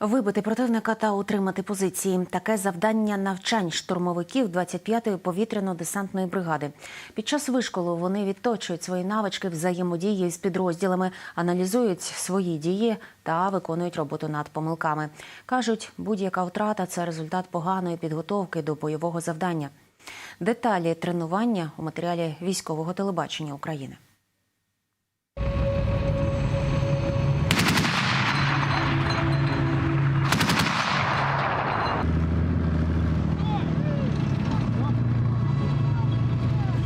Вибити противника та утримати позиції таке завдання навчань штурмовиків 25-ї повітряно-десантної бригади. Під час вишколу вони відточують свої навички взаємодії з підрозділами, аналізують свої дії та виконують роботу над помилками. кажуть, будь-яка втрата це результат поганої підготовки до бойового завдання. Деталі тренування у матеріалі військового телебачення України.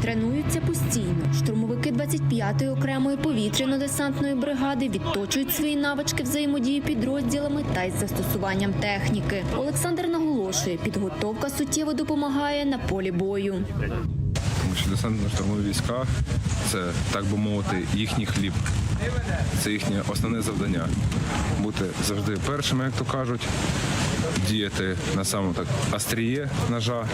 Тренуються постійно. Штурмовики 25-ї окремої повітряно-десантної бригади відточують свої навички взаємодії підрозділами та із застосуванням техніки. Олександр наголошує, підготовка суттєво допомагає на полі бою. Тому що десантно-штурмові війська це, так би мовити, їхній хліб. Це їхнє основне завдання. Бути завжди першими, як то кажуть, діяти на самому так остріє ножа.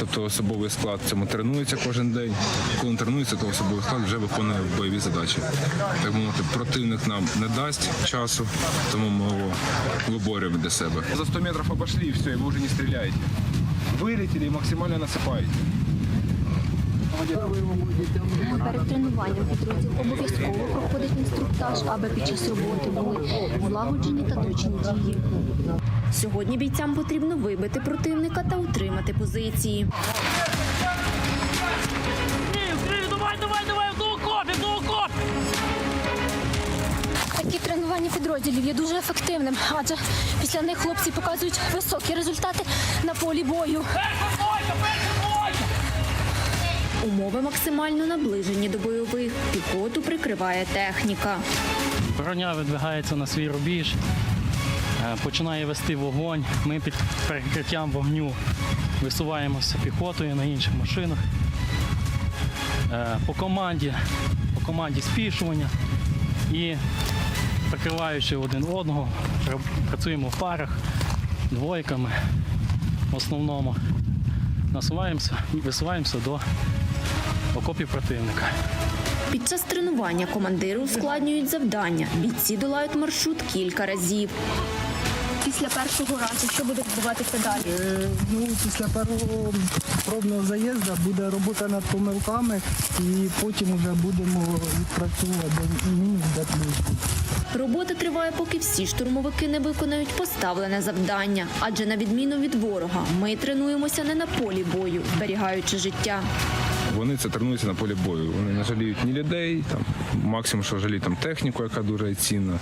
Тобто особовий склад цьому тренується кожен день. Коли він тренується, то особовий склад вже виконує бойові задачі. Так мовити, противник нам не дасть часу, тому ми його виборюємо для себе. За 100 метрів обійшли і все, і ви вже не стріляєте. Вилетіли і максимально насипаєте. Перед тренуванням підрозділ обов'язково проходить інструктаж, аби під час роботи були злагоджені та точні дії. Сьогодні бійцям потрібно вибити противника та утримати позиції. Давай, давай, давай, до до! Такі тренування підрозділів є дуже ефективним, адже після них хлопці показують високі результати на полі бою. Умови максимально наближені до бойових. Піхоту прикриває техніка. Броня видвигається на свій рубіж, починає вести вогонь. Ми під перекриттям вогню висуваємося піхотою на інших машинах. Е, По команді, по команді спішування і прикриваючи один одного, працюємо в парах, двойками в основному. Насуваємося і висуваємося до окопів противника. Під час тренування командири ускладнюють завдання. Бійці долають маршрут кілька разів. Після першого разу, що буде відбуватися далі? Е, Ну, після першого пробного заїзду буде робота над помилками і потім вже будемо відпрацьовувати мінус, де плюс. Робота триває, поки всі штурмовики не виконають поставлене завдання. Адже на відміну від ворога, ми тренуємося не на полі бою, зберігаючи життя. Вони це тренуються на полі бою. Вони не жаліють ні людей, там максимум, що жаліють там техніку, яка дуже цінна.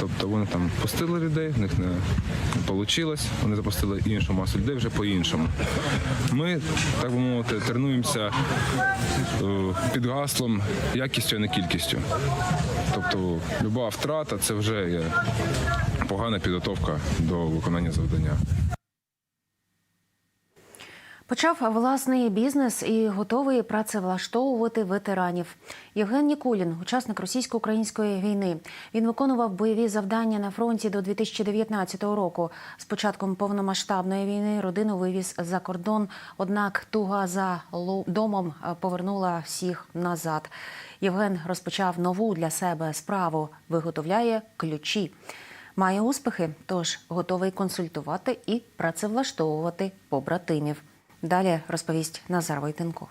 Тобто вони там пустили людей, в них не, вийшло. Вони запустили іншу масу людей вже по-іншому. Ми, так би мовити, тренуємося е, під гаслом якістю, а не кількістю. Тобто люба втрата це вже є погана підготовка до виконання завдання. Почав власний бізнес і готовий працевлаштовувати ветеранів. Євген Нікулін, учасник російсько-української війни. Він виконував бойові завдання на фронті до 2019 року. З початком повномасштабної війни родину вивіз за кордон. Однак туга за домом е, повернула всіх назад. Євген розпочав нову для себе справу. Виготовляє ключі. Має успіхи, тож готовий консультувати і працевлаштовувати побратимів. Далі розповість Назар Войтенков.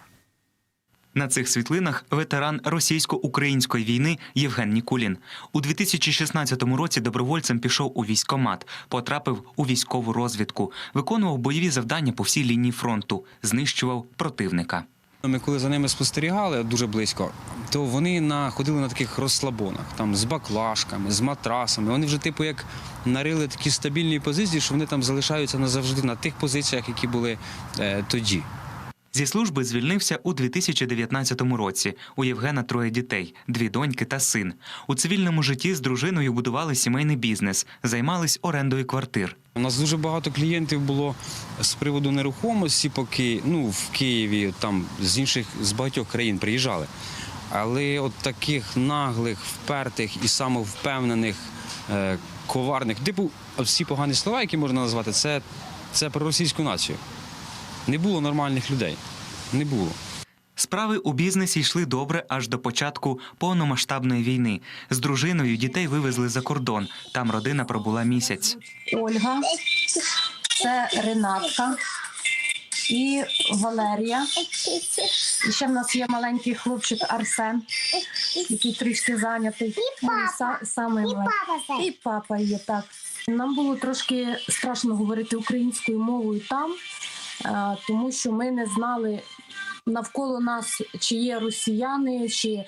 На цих світлинах ветеран російсько-української війни Євген Нікулін. У 2016 році добровольцем пішов у військкомат, потрапив у військову розвідку, виконував бойові завдання по всій лінії фронту, знищував противника. Ми коли за ними спостерігали дуже близько, то вони на, ходили на таких розслабонах, там з баклажками, з матрасами. Вони вже типу як нарили такі стабільні позиції, що вони там залишаються назавжди на тих позиціях, які були е, тоді. Зі служби звільнився у 2019 році. У Євгена троє дітей, дві доньки та син. У цивільному житті з дружиною будували сімейний бізнес, займались орендою квартир. У нас дуже багато клієнтів було з приводу нерухомості, поки ну в Києві, там з інших з багатьох країн приїжджали. Але от таких наглих, впертих і самовпевнених, е, коварних, типу, всі погані слова, які можна назвати, це, це про російську націю. Не було нормальних людей. Не було. Справи у бізнесі йшли добре аж до початку повномасштабної війни. З дружиною дітей вивезли за кордон. Там родина пробула місяць. Ольга, це Ренатка і Валерія. І ще в нас є маленький хлопчик Арсен, який трішки зайнятий. І папа. Саме і папа, і папа є так. Нам було трошки страшно говорити українською мовою там, е, тому що ми не знали. Навколо нас чи є росіяни, чи е,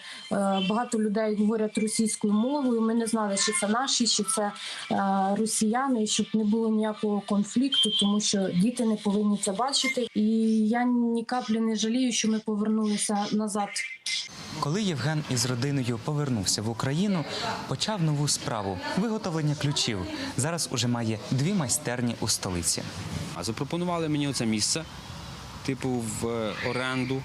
багато людей говорять російською мовою. Ми не знали, чи це наші, чи це е, росіяни, щоб не було ніякого конфлікту, тому що діти не повинні це бачити. І я ні каплі не жалію, що ми повернулися назад Коли Євген із родиною повернувся в Україну, почав нову справу виготовлення ключів. Зараз уже має дві майстерні у столиці. А запропонували мені оце місце, типу, в е, оренду.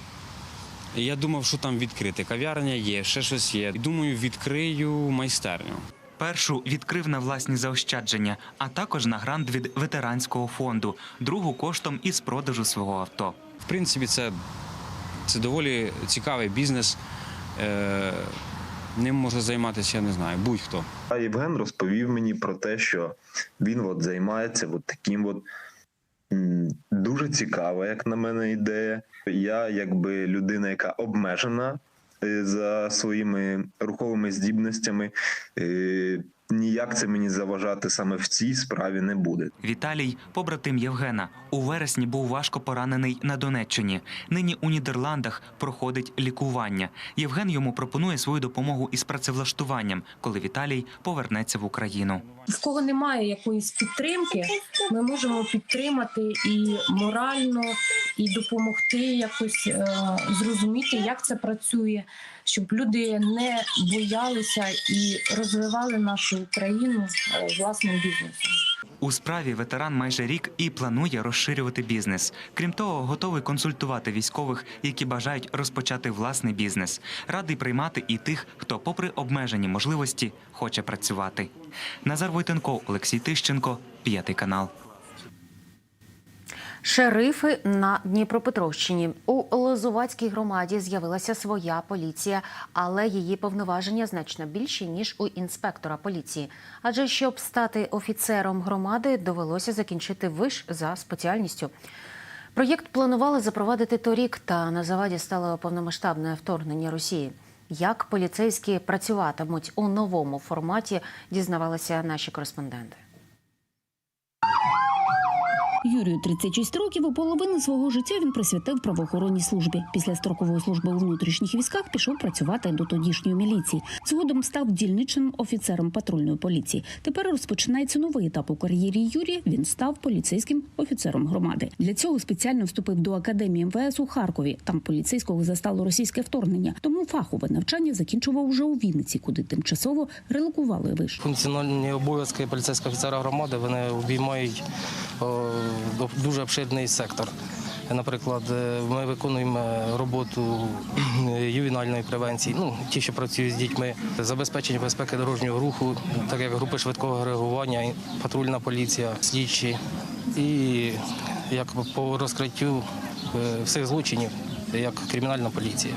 І я думав, що там відкрити. Кав'ярня є, ще щось є. І думаю, відкрию майстерню. Першу відкрив на власні заощадження, а також на грант від ветеранського фонду, другу коштом із продажу свого авто. В принципі, це, це доволі цікавий бізнес. Е, ним може займатися, я не знаю, будь-хто. А Євген розповів мені про те, що він от займається от таким от дуже цікава, як на мене, ідея. Я, якби людина, яка обмежена е, за своїми руховими здібностями, е, ніяк це мені заважати саме в цій справі не буде. Віталій, побратим Євгена, у вересні був важко поранений на Донеччині. Нині у Нідерландах проходить лікування. Євген йому пропонує свою допомогу із працевлаштуванням, коли Віталій повернеться в Україну. в кого немає якоїсь підтримки, ми можемо підтримати і морально, і допомогти якось е, зрозуміти, як це працює, щоб люди не боялися і розвивали нашу Україну е, власним бізнесом. У справі ветеран майже рік і планує розширювати бізнес. Крім того, готовий консультувати військових, які бажають розпочати власний бізнес. Радий приймати і тих, хто, попри обмежені можливості, хоче працювати. Назар Войтенко, Олексій Тищенко, п'ятий канал. Шерифи на Дніпропетровщині у Лозувацькій громаді з'явилася своя поліція, але її повноваження значно більші ніж у інспектора поліції. Адже щоб стати офіцером громади, довелося закінчити виш за спеціальністю. Проєкт планували запровадити торік, та на заваді стало повномасштабне вторгнення Росії. Як поліцейські працюватимуть у новому форматі, дізнавалися наші кореспонденти. Юрію 36 років. У половину свого життя він присвятив правоохоронній службі. Після строкової служби у внутрішніх військах пішов працювати до тодішньої міліції. Згодом став дільничним офіцером патрульної поліції. Тепер розпочинається новий етап у кар'єрі Юрія. Він став поліцейським офіцером громади. Для цього спеціально вступив до академії МВС у Харкові. Там поліцейського застало російське вторгнення. Тому фахове навчання закінчував уже у Вінниці, куди тимчасово релокували виш. Функціональні обов'язки поліцейського офіцера громади вони обіймають дуже обширний сектор. Наприклад, е, ми виконуємо роботу ювенальної превенції, ну ті, що працюють з дітьми, забезпечення безпеки дорожнього руху, так як групи швидкого реагування, патрульна поліція, слідчі і як по розкриттю е, всіх злочинів, як кримінальна поліція.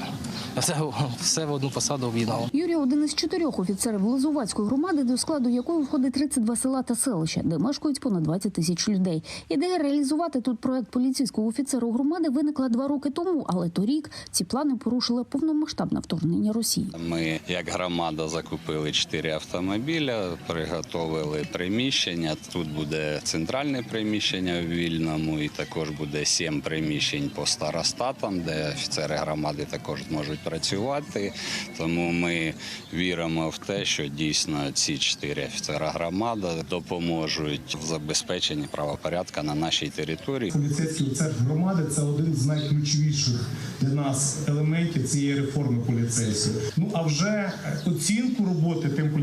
Все, все в одну посаду об'єднало. Юрій один із чотирьох офіцерів Лозувацької громади, до складу якої входить 32 села та селища, де мешкають понад 20 тисяч людей. Ідея реалізувати тут проект поліцейського офіцера громади виникла два роки тому, але торік ці плани порушили повномасштабне вторгнення Росії. Ми, як громада, закупили чотири автомобіля, приготовили приміщення. Тут буде центральне приміщення в вільному, і також буде сім приміщень по старостатам, де офіцери громади також зможуть працювати. Тому ми віримо в те, що дійсно ці чотири офіцера громади допоможуть в забезпеченні правопорядка на нашій території. Поліцейський офіцер громади це один з найключовіших для нас елементів цієї реформи поліцейської. Ну а вже оцінку роботи тим поліцейським